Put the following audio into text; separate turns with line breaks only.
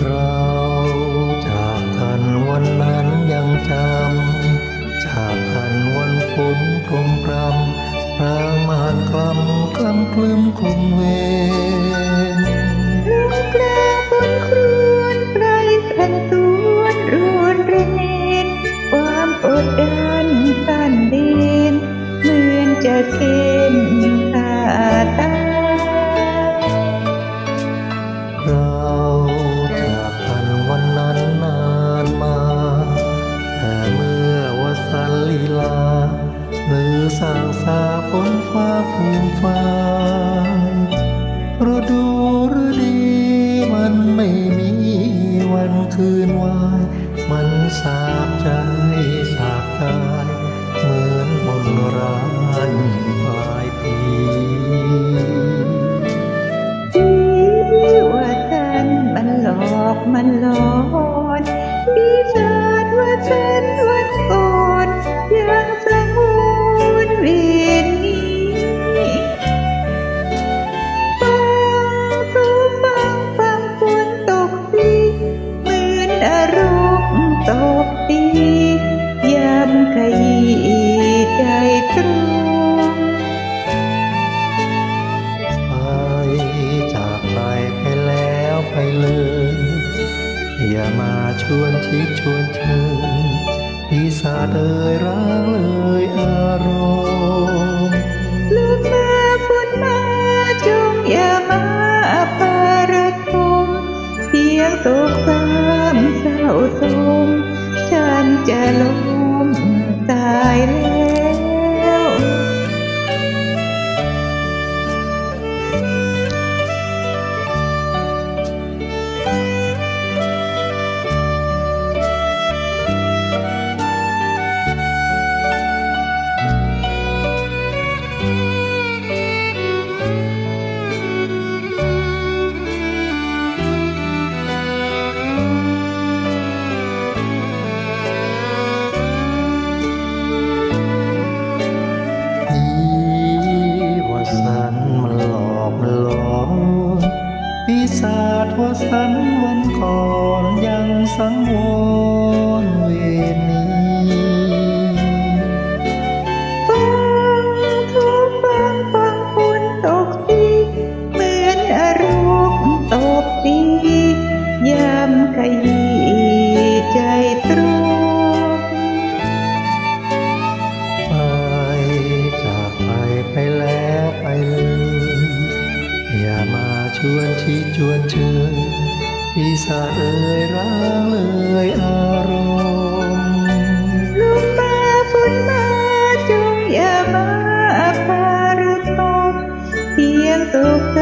เราจากกันวันนั้นยังจำจากกันวันฝนกลมกรำพรางมานกลำกลำกลืมคลุมเวร
ลงกลางบนครวนไพรพันตวนรวนระเนนความอดดันตันเดนเหมือนจะเข็
ลีลามือสร้างสาฝนฟ้าฟูมฟ้าฤดูฤดีมันไม่มีวันคืนวาย มันสาบใจ ชวนชิดชวนเชิญพี่สาเอ่ยร้างเลยอารมณ์
ลูกมาฝนมาจงอย่ามาปาระทมเสียงตกสามเศร้าสมฉันจะลง ว่า
สันวันก่อนยังสังวรเวร ชวนชี้ชวนเชิญพี่สาเอ่ยร้างเลยอารมณ์
ลุกตาฝนมาจงอย่ามาพารุตมเพียงตกต